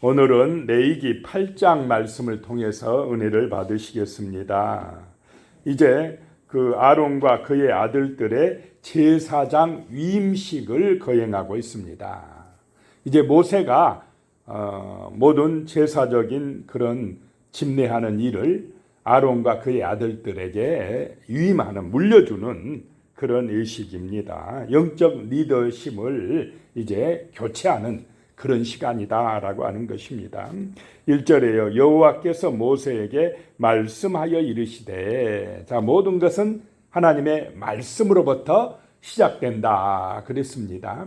오늘은 레이기 8장 말씀을 통해서 은혜를 받으시겠습니다. 이제 그 아론과 그의 아들들의 제사장 위임식을 거행하고 있습니다. 이제 모세가 어, 모든 제사적인 그런 집례하는 일을 아론과 그의 아들들에게 위임하는 물려주는 그런 의식입니다. 영적 리더십을 이제 교체하는 그런 시간이다라고 하는 것입니다. 1절에요. 여호와께서 모세에게 말씀하여 이르시되 자 모든 것은 하나님의 말씀으로부터 시작된다 그랬습니다.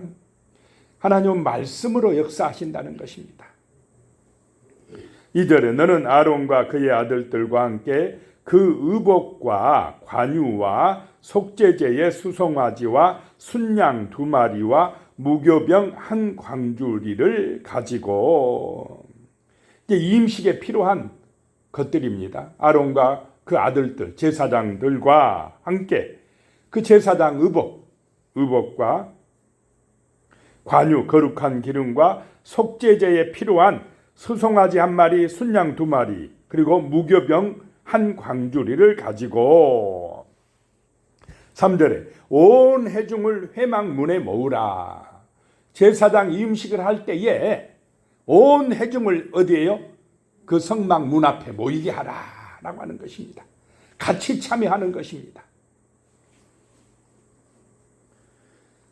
하나님은 말씀으로 역사하신다는 것입니다. 2절에 너는 아론과 그의 아들들과 함께 그 의복과 관유와 속죄제의 수송아지와 순양 두 마리와 무교병 한 광주리를 가지고 이제 임식에 필요한 것들입니다. 아론과 그 아들들 제사장들과 함께 그 제사장 의복 의복과 관유 거룩한 기름과 속죄제에 필요한 수송아지 한 마리, 순양 두 마리, 그리고 무교병 한 광주리를 가지고 3절에 온 회중을 회막문에 모으라. 제사장 이음식을 할 때에 온 회중을 어디에요? 그 성막 문 앞에 모이게 하라라고 하는 것입니다. 같이 참여하는 것입니다.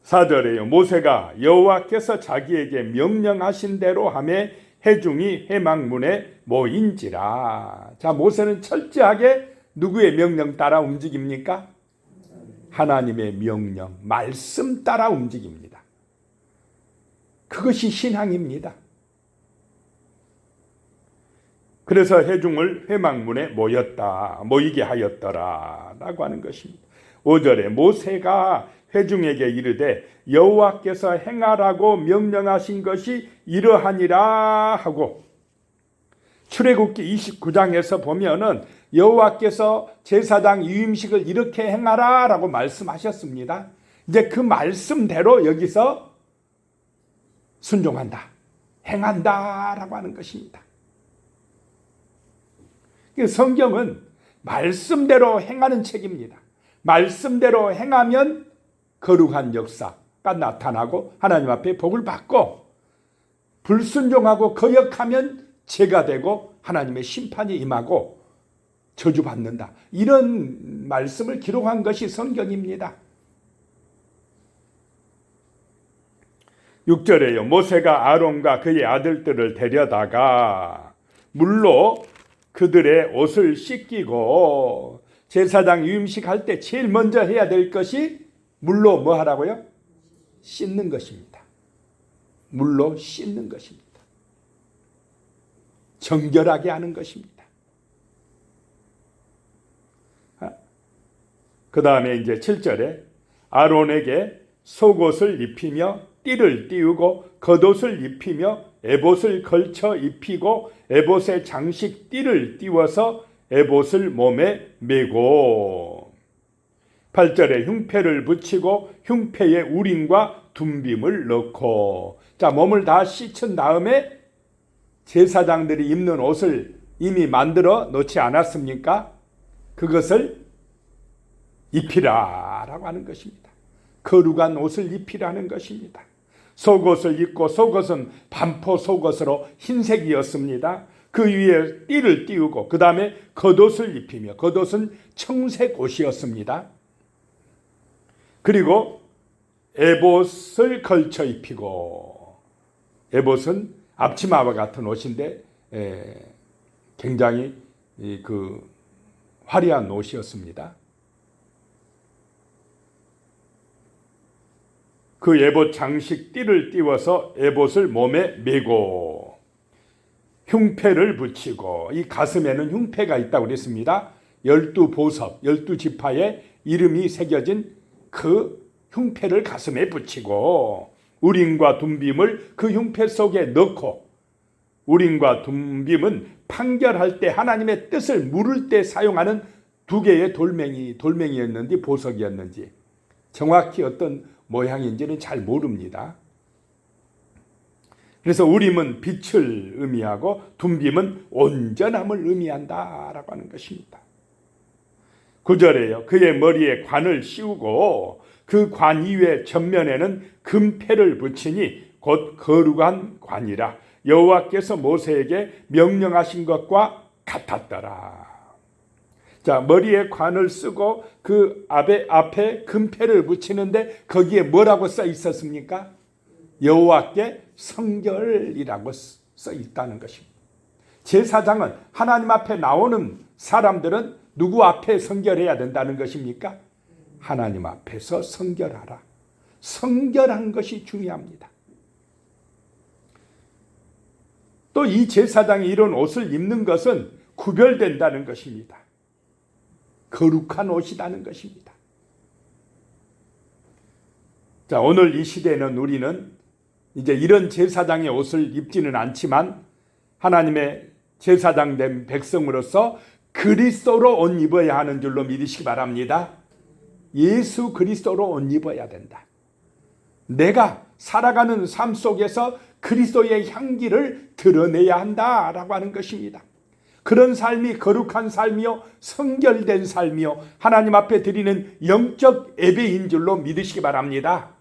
4절에요. 모세가 여호와께서 자기에게 명령하신 대로 함에 회중이 회막문에 모인지라. 자, 모세는 철저하게 누구의 명령 따라 움직입니까? 하나님의 명령, 말씀 따라 움직입니다. 그것이 신앙입니다. 그래서 회중을 회막문에 모였다, 모이게 하였더라, 라고 하는 것입니다. 5절에 모세가 회중에게 이르되 여호와께서 행하라고 명령하신 것이 이러하니라 하고 출애굽기 29장에서 보면은 여호와께서 제사장 유임식을 이렇게 행하라라고 말씀하셨습니다. 이제 그 말씀대로 여기서 순종한다. 행한다 라고 하는 것입니다. 성경은 말씀대로 행하는 책입니다. 말씀대로 행하면 거룩한 역사가 나타나고 하나님 앞에 복을 받고 불순종하고 거역하면 죄가 되고 하나님의 심판이 임하고 저주받는다. 이런 말씀을 기록한 것이 성경입니다. 6절에요. 모세가 아론과 그의 아들들을 데려다가 물로 그들의 옷을 씻기고 제사장 유임식 할 때 제일 먼저 해야 될 것이 물로 뭐 하라고요? 씻는 것입니다. 물로 씻는 것입니다. 정결하게 하는 것입니다. 그 다음에 이제 7절에 아론에게 속옷을 입히며 띠를 띄우고 겉옷을 입히며 에봇을 걸쳐 입히고 에봇의 장식 띠를 띄워서 에봇을 몸에 메고 8절에 흉패를 붙이고 흉패에 우림과 둠빔을 넣고 자 몸을 다 씻은 다음에 제사장들이 입는 옷을 이미 만들어 놓지 않았습니까? 그것을 입히라 라고 하는 것입니다. 거룩한 옷을 입히라는 것입니다. 속옷을 입고 속옷은 반포 속옷으로 흰색이었습니다. 그 위에 띠를 띄우고 그 다음에 겉옷을 입히며 겉옷은 청색 옷이었습니다. 그리고 에봇을 걸쳐 입히고 에봇은 앞치마와 같은 옷인데 에, 굉장히 그 화려한 옷이었습니다. 그 에봇 장식 띠를 띄워서 에봇을 몸에 메고 흉패를 붙이고 이 가슴에는 흉패가 있다고 그랬습니다. 열두 보석, 열두 지파의 이름이 새겨진 그 흉패를 가슴에 붙이고 우림과 둠빔을 그 흉패 속에 넣고 우림과 둠빔은 판결할 때 하나님의 뜻을 물을 때 사용하는 두 개의 돌멩이 돌멩이였는지 보석이었는지 정확히 어떤 모양인지는 잘 모릅니다. 그래서 우림은 빛을 의미하고 둠빔은 온전함을 의미한다라고 하는 것입니다. 구절에요. 그의 머리에 관을 씌우고 그 관 이외 전면에는 금패를 붙이니 곧 거룩한 관이라 여호와께서 모세에게 명령하신 것과 같았더라. 자, 머리에 관을 쓰고 그 앞에 앞에 금패를 붙이는데 거기에 뭐라고 써 있었습니까? 여호와께 성결이라고 써 있다는 것입니다. 제사장은 하나님 앞에 나오는 사람들은 누구 앞에 성결해야 된다는 것입니까? 하나님 앞에서 성결하라. 성결한 것이 중요합니다. 또 이 제사장이 이런 옷을 입는 것은 구별된다는 것입니다. 거룩한 옷이라는 것입니다. 자, 오늘 이 시대에는 우리는 이제 이런 제사장의 옷을 입지는 않지만 하나님의 제사장 된 백성으로서 그리스도로 옷 입어야 하는 줄로 믿으시기 바랍니다. 예수 그리스도로 옷 입어야 된다. 내가 살아가는 삶 속에서 그리스도의 향기를 드러내야 한다라고 하는 것입니다. 그런 삶이 거룩한 삶이요 성결된 삶이요 하나님 앞에 드리는 영적 예배인 줄로 믿으시기 바랍니다.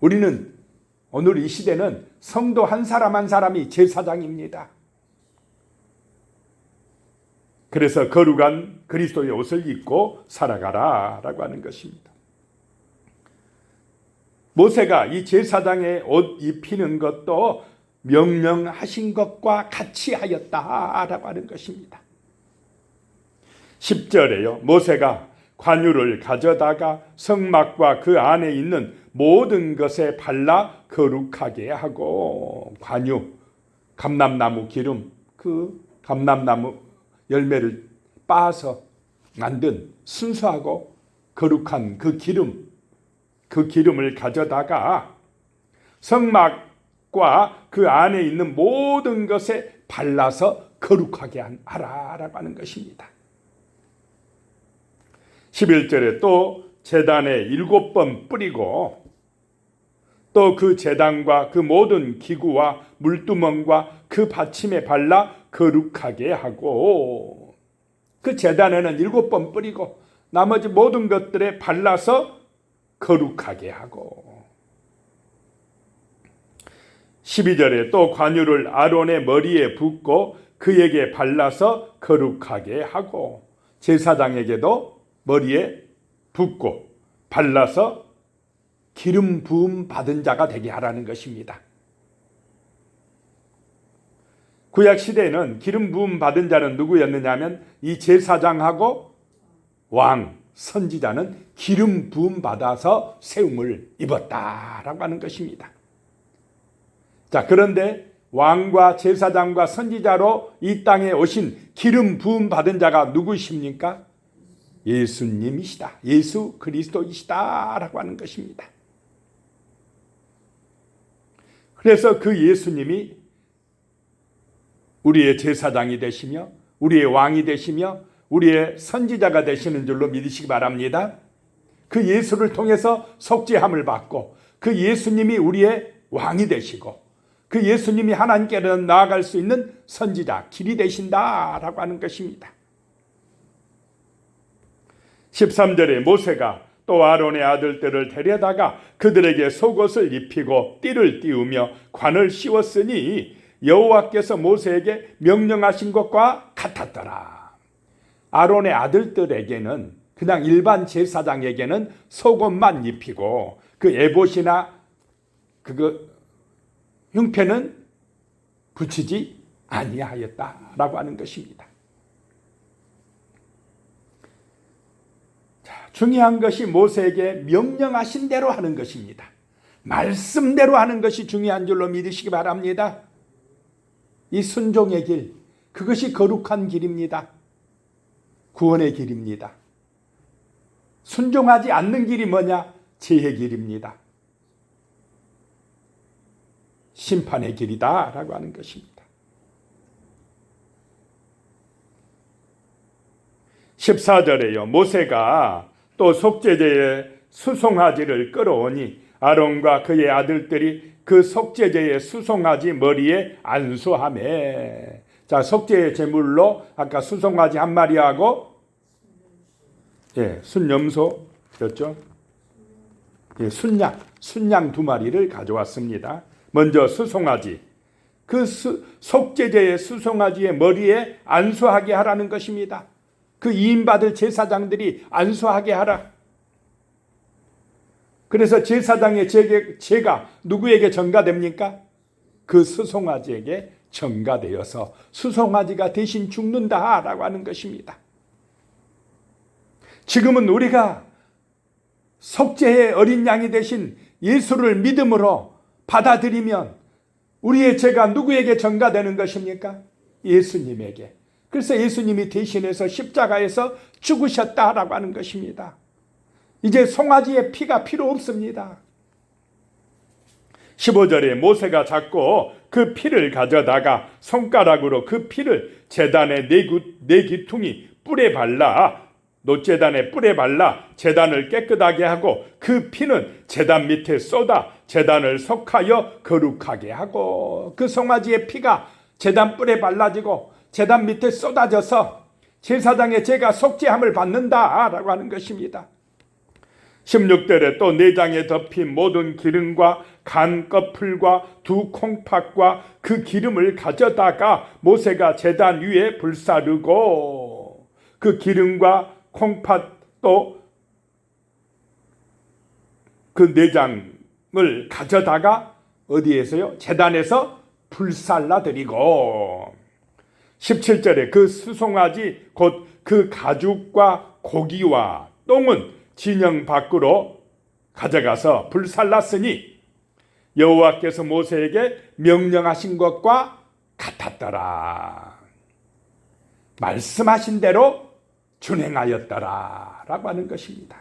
우리는 오늘 이 시대는 성도 한 사람 한 사람이 제사장입니다. 그래서 거룩한 그리스도의 옷을 입고 살아가라 라고 하는 것입니다. 모세가 이 제사장의 옷 입히는 것도 명령하신 것과 같이 하였다라고 하는 것입니다. 10절에요. 모세가 관유를 가져다가 성막과 그 안에 있는 모든 것에 발라 거룩하게 하고 관유 감람나무 기름 그 감람나무 열매를 빻아서 만든 순수하고 거룩한 그 기름 그 기름을 가져다가 성막과 그 안에 있는 모든 것에 발라서 거룩하게 하라라고 하는 것입니다. 11절에 또 재단에 일곱 번 뿌리고 또 그 재단과 그 모든 기구와 물두멍과 그 받침에 발라 거룩하게 하고 그 재단에는 일곱 번 뿌리고 나머지 모든 것들에 발라서 거룩하게 하고 12절에 또 관유를 아론의 머리에 붓고 그에게 발라서 거룩하게 하고 제사장에게도 머리에 붓고 발라서 기름 부음 받은 자가 되게 하라는 것입니다. 구약 시대에는 기름 부음 받은 자는 누구였느냐면 이 제사장하고 왕 선지자는 기름 부음 받아서 세움을 입었다라고 하는 것입니다. 자, 그런데 왕과 제사장과 선지자로 이 땅에 오신 기름 부음 받은 자가 누구십니까? 예수님이시다. 예수 그리스도이시다라고 하는 것입니다. 그래서 그 예수님이 우리의 제사장이 되시며 우리의 왕이 되시며 우리의 선지자가 되시는 줄로 믿으시기 바랍니다. 그 예수를 통해서 속죄함을 받고 그 예수님이 우리의 왕이 되시고 그 예수님이 하나님께로 나아갈 수 있는 선지자 길이 되신다라고 하는 것입니다. 13절에 모세가 또 아론의 아들들을 데려다가 그들에게 속옷을 입히고 띠를 띄우며 관을 씌웠으니 여호와께서 모세에게 명령하신 것과 같았더라. 아론의 아들들에게는 그냥 일반 제사장에게는 속옷만 입히고 그 에봇이나 그거 흉패는 붙이지 아니하였다라고 하는 것입니다. 자, 중요한 것이 모세에게 명령하신 대로 하는 것입니다. 말씀대로 하는 것이 중요한 줄로 믿으시기 바랍니다. 이 순종의 길, 그것이 거룩한 길입니다. 구원의 길입니다. 순종하지 않는 길이 뭐냐? 죄의 길입니다. 심판의 길이다 라고 하는 것입니다. 14절에요. 모세가 또 속죄제의 수송아지를 끌어오니 아론과 그의 아들들이 그 속죄제의 수송아지 머리에 안수함에 자 속죄의 제물로 아까 수송아지 한 마리하고 예 순염소였죠 예, 순양 순양 두 마리를 가져왔습니다 먼저 수송아지 그 수, 속죄제의 수송아지의 머리에 안수하게 하라는 것입니다 그 이임받을 제사장들이 안수하게 하라 그래서 제사장의 제게, 제가 누구에게 전가됩니까? 그 수송아지에게 전가되어서 수송아지가 대신 죽는다라고 하는 것입니다. 지금은 우리가 속죄의 어린 양이 되신 예수를 믿음으로 받아들이면 우리의 죄가 누구에게 전가되는 것입니까? 예수님에게. 그래서 예수님이 대신해서 십자가에서 죽으셨다라고 하는 것입니다. 이제 송아지의 피가 필요 없습니다. 15절에 모세가 잡고 그 피를 가져다가 손가락으로 그 피를 재단의 네, 구, 네 기퉁이 뿔에 발라 노재단에 뿔에 발라 재단을 깨끗하게 하고 그 피는 재단 밑에 쏟아 재단을 속하여 거룩하게 하고 그 송아지의 피가 재단 뿔에 발라지고 재단 밑에 쏟아져서 제사장의 죄가 속죄함을 받는다라고 하는 것입니다. 16절에 또 내장에 덮인 모든 기름과 간 껍풀과 두 콩팥과 그 기름을 가져다가 모세가 제단 위에 불사르고 그 기름과 콩팥도 그 내장을 가져다가 어디에서요? 제단에서 불살라 드리고 17절에 그 수송아지 곧 그 가죽과 고기와 똥은 진영 밖으로 가져가서 불살랐으니 여호와께서 모세에게 명령하신 것과 같았더라. 말씀하신 대로 준행하였더라 라고 하는 것입니다.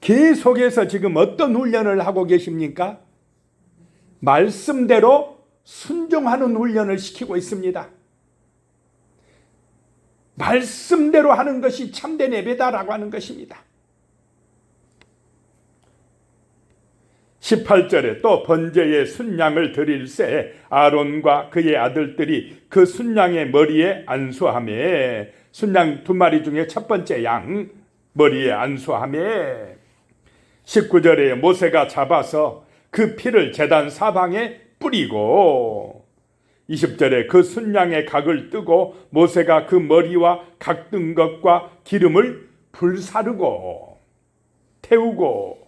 계속해서 지금 어떤 훈련을 하고 계십니까? 말씀대로 순종하는 훈련을 시키고 있습니다. 말씀대로 하는 것이 참된 예배다라고 하는 것입니다. 18절에 또 번제의 순양을 드릴새 아론과 그의 아들들이 그 순양의 머리에 안수함에. 순양 두 마리 중에 첫 번째 양 머리에 안수함에. 19절에 모세가 잡아서 그 피를 제단 사방에 뿌리고 20절에 그 순양의 각을 뜨고 모세가 그 머리와 각 뜬 것과 기름을 불사르고 태우고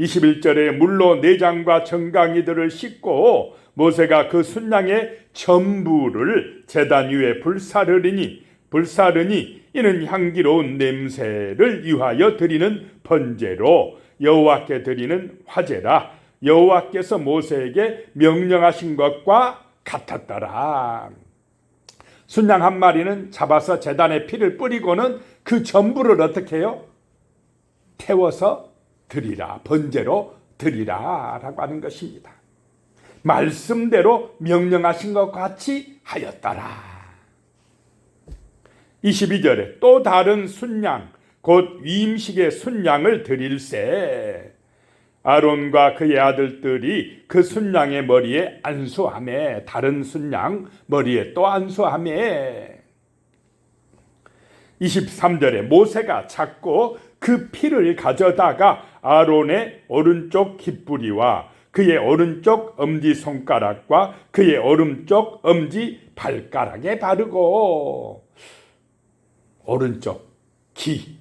21절에 물로 내장과 정강이들을 씻고 모세가 그 순양의 전부를 제단 위에 불사르리니 불사르니 이는 향기로운 냄새를 위하여 드리는 번제로 여호와께 드리는 화제라 여호와께서 모세에게 명령하신 것과 같았더라. 순양 한 마리는 잡아서 재단에 피를 뿌리고는 그 전부를 어떻게 해요? 태워서 드리라. 번제로 드리라. 라고 하는 것입니다. 말씀대로 명령하신 것 같이 하였더라. 22절에 또 다른 순양, 곧 위임식의 순양을 드릴세. 아론과 그의 아들들이 그 순양의 머리에 안수함에 다른 순양 머리에 또 안수함에 23절에 모세가 찾고 그 피를 가져다가 아론의 오른쪽 깃뿌리와 그의 오른쪽 엄지 손가락과 그의 오른쪽 엄지 발가락에 바르고 오른쪽 기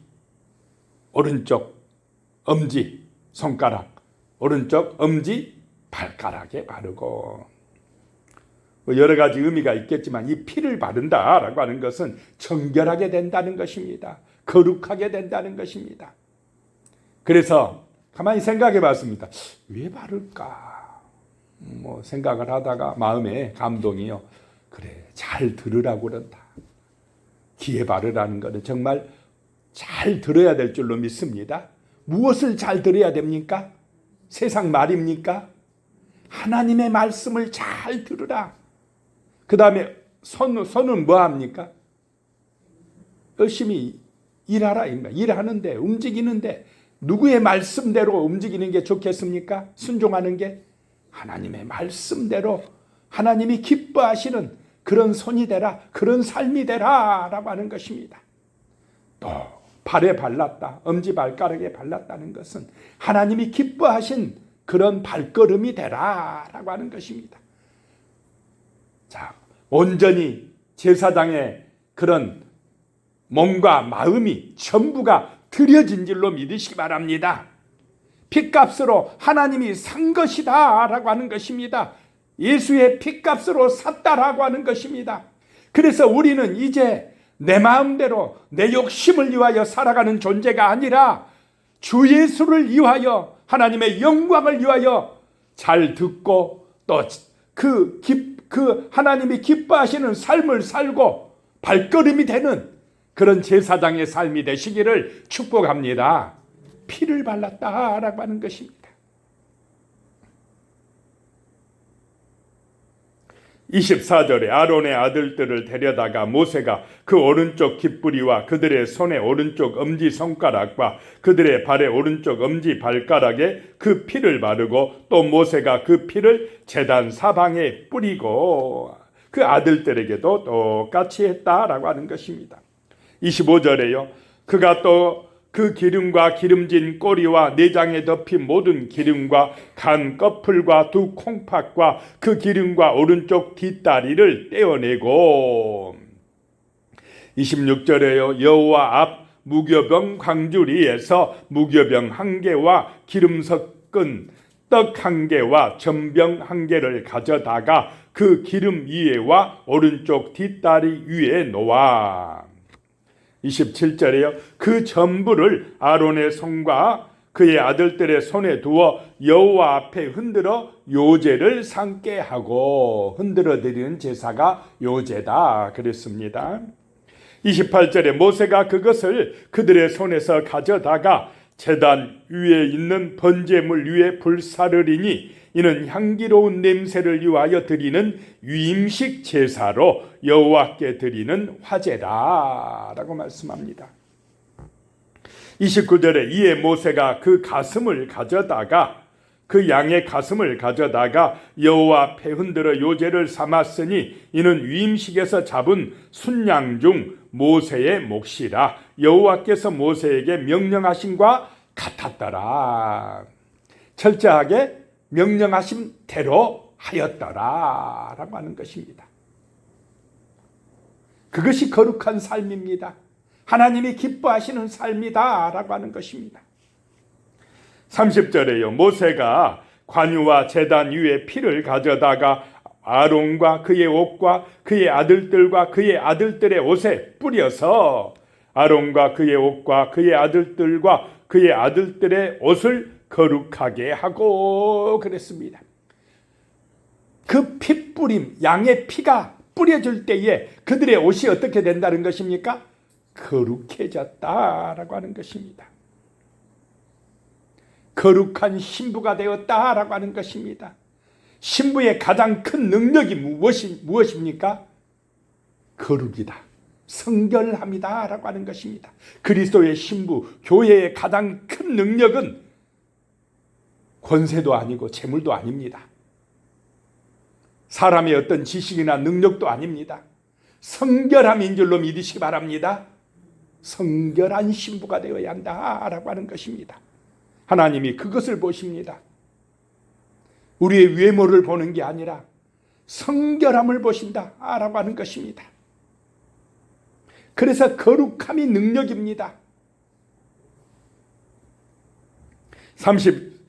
오른쪽 엄지 손가락, 오른쪽 엄지, 발가락에 바르고 뭐 여러 가지 의미가 있겠지만 이 피를 바른다라고 하는 것은 정결하게 된다는 것입니다. 거룩하게 된다는 것입니다. 그래서 가만히 생각해 봤습니다. 왜 바를까? 뭐 생각을 하다가 마음에 감동이요. 그래, 잘 들으라고 그런다. 귀에 바르라는 것은 정말 잘 들어야 될 줄로 믿습니다. 무엇을 잘 들어야 됩니까? 세상 말입니까? 하나님의 말씀을 잘 들으라. 그 다음에 손, 손은 뭐 합니까? 열심히 일하라. 일하는데, 움직이는데, 누구의 말씀대로 움직이는 게 좋겠습니까? 순종하는 게 하나님의 말씀대로 하나님이 기뻐하시는 그런 손이 되라, 그런 삶이 되라 라고 하는 것입니다. 또 발에 발랐다, 엄지 발가락에 발랐다는 것은 하나님이 기뻐하신 그런 발걸음이 되라 라고 하는 것입니다. 자, 온전히 제사장의 그런 몸과 마음이 전부가 드려진 줄로 믿으시기 바랍니다. 핏값으로 하나님이 산 것이다 라고 하는 것입니다. 예수의 핏값으로 샀다라고 하는 것입니다. 그래서 우리는 이제 내 마음대로 내 욕심을 위하여 살아가는 존재가 아니라 주 예수를 위하여 하나님의 영광을 위하여 잘 듣고 또그 그 하나님이 기뻐하시는 삶을 살고 발걸음이 되는 그런 제사장의 삶이 되시기를 축복합니다. 피를 발랐다라고 하는 것입니다. 24절에 아론의 아들들을 데려다가 모세가 그 오른쪽 깃뿌리와 그들의 손의 오른쪽 엄지 손가락과 그들의 발의 오른쪽 엄지 발가락에 그 피를 바르고 또 모세가 그 피를 제단 사방에 뿌리고 그 아들들에게도 똑같이 했다라고 하는 것입니다. 25절에요. 그가 또 그 기름과 기름진 꼬리와 내장에 덮인 모든 기름과 간 꺼풀과 두 콩팥과 그 기름과 오른쪽 뒷다리를 떼어내고 26절에요. 여호와 앞 무교병 광주리에서 무교병 한 개와 기름 섞은 떡 한 개와 전병 한 개를 가져다가 그 기름 위에와 오른쪽 뒷다리 위에 놓아 27절에요. 그 전부를 아론의 손과 그의 아들들의 손에 두어 여호와 앞에 흔들어 요제를 삼게 하고 흔들어 드리는 제사가 요제다 그랬습니다. 28절에 모세가 그것을 그들의 손에서 가져다가 제단 위에 있는 번제물 위에 불사르리니 이는 향기로운 냄새를 위하여 드리는 위임식 제사로 여호와께 드리는 화제다라고 말씀합니다. 29절에 이에 모세가 그 가슴을 가져다가 그 양의 가슴을 가져다가 여호와 앞에 흔들어 요제를 삼았으니 이는 위임식에서 잡은 순양 중 모세의 몫이라 여호와께서 모세에게 명령하신과 같았더라. 철저하게 명령하신 대로 하였더라 라고 하는 것입니다. 그것이 거룩한 삶입니다. 하나님이 기뻐하시는 삶이다 라고 하는 것입니다. 30절에요. 모세가 관유와 제단 위에 피를 가져다가 아론과 그의 옷과 그의 아들들과 그의 아들들의 옷에 뿌려서 아론과 그의 옷과 그의 아들들과 그의 아들들의 옷을 거룩하게 하고 그랬습니다. 그 피뿌림, 양의 피가 뿌려질 때에 그들의 옷이 어떻게 된다는 것입니까? 거룩해졌다라고 하는 것입니다. 거룩한 신부가 되었다라고 하는 것입니다. 신부의 가장 큰 능력이 무엇이, 무엇입니까? 거룩이다. 성결함이다 라고 하는 것입니다. 그리스도의 신부, 교회의 가장 큰 능력은 권세도 아니고 재물도 아닙니다. 사람의 어떤 지식이나 능력도 아닙니다. 성결함인 줄로 믿으시기 바랍니다. 성결한 신부가 되어야 한다라고 하는 것입니다. 하나님이 그것을 보십니다. 우리의 외모를 보는 게 아니라 성결함을 보신다라고 하는 것입니다. 그래서 거룩함이 능력입니다.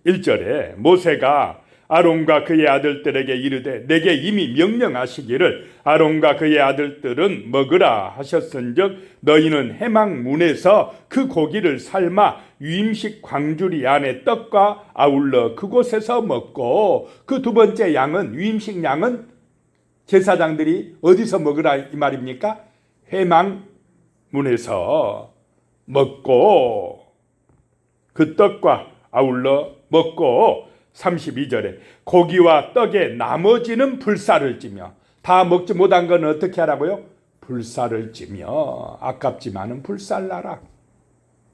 31절에 모세가 아론과 그의 아들들에게 이르되 내게 이미 명령하시기를 아론과 그의 아들들은 먹으라 하셨은즉 너희는 해망 문에서 그 고기를 삶아 유임식 광주리 안에 떡과 아울러 그곳에서 먹고 그 두 번째 양은 유임식 양은 제사장들이 어디서 먹으라 이 말입니까? 해망 문에서 먹고 그 떡과 아울러 먹고 32절에 고기와 떡에 나머지는 불살을 찌며 다 먹지 못한 건 어떻게 하라고요? 불살을 찌며 아깝지만은 불살나라.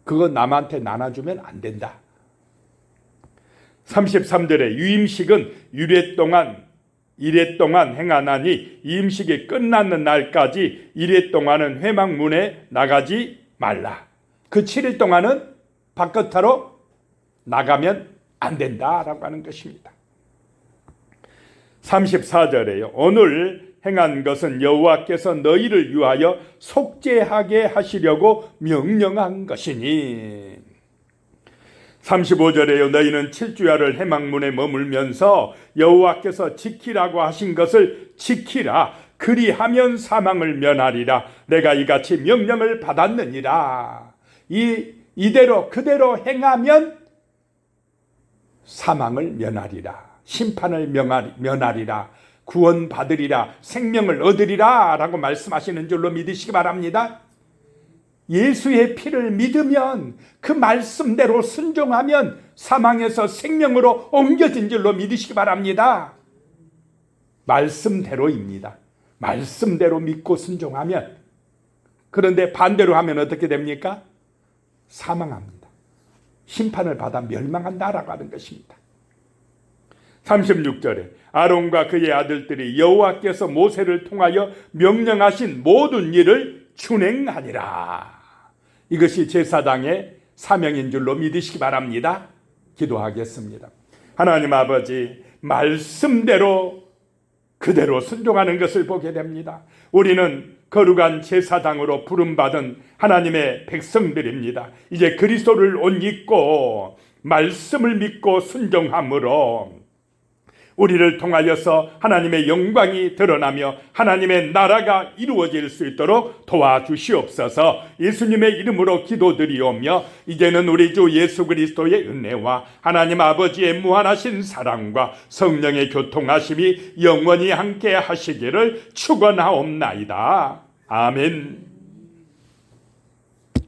그거 남한테 나눠주면 안 된다. 33절에 유임식은 유례 동안 이래 동안 행하나니 이 음식이 끝나는 날까지 이래 동안은 회막문에 나가지 말라. 그 7일 동안은 바깥으로 나가면 안 된다라고 하는 것입니다. 34절에요. 오늘 행한 것은 여호와께서 너희를 위하여 속죄하게 하시려고 명령한 것이니 35절에요. 너희는 칠주야를 해망문에 머물면서 여호와께서 지키라고 하신 것을 지키라. 그리하면 사망을 면하리라. 내가 이같이 명령을 받았느니라. 이 이대로 그대로 행하면 사망을 면하리라. 심판을 면하리라. 구원 받으리라. 생명을 얻으리라 라고 말씀하시는 줄로 믿으시기 바랍니다. 예수의 피를 믿으면 그 말씀대로 순종하면 사망에서 생명으로 옮겨진 줄로 믿으시기 바랍니다. 말씀대로입니다. 말씀대로 믿고 순종하면 그런데 반대로 하면 어떻게 됩니까? 사망합니다. 심판을 받아 멸망한다라고 하는 것입니다. 36절에 아론과 그의 아들들이 여호와께서 모세를 통하여 명령하신 모든 일을 준행하니라. 이것이 제사장의 사명인 줄로 믿으시기 바랍니다. 기도하겠습니다. 하나님 아버지, 말씀대로 그대로 순종하는 것을 보게 됩니다. 우리는 거룩한 제사장으로 부름받은 하나님의 백성들입니다. 이제 그리스도를 옷 입고 말씀을 믿고 순종함으로 우리를 통하여서 하나님의 영광이 드러나며 하나님의 나라가 이루어질 수 있도록 도와주시옵소서 예수님의 이름으로 기도드리오며 이제는 우리 주 예수 그리스도의 은혜와 하나님 아버지의 무한하신 사랑과 성령의 교통하심이 영원히 함께 하시기를 축원하옵나이다. 아멘.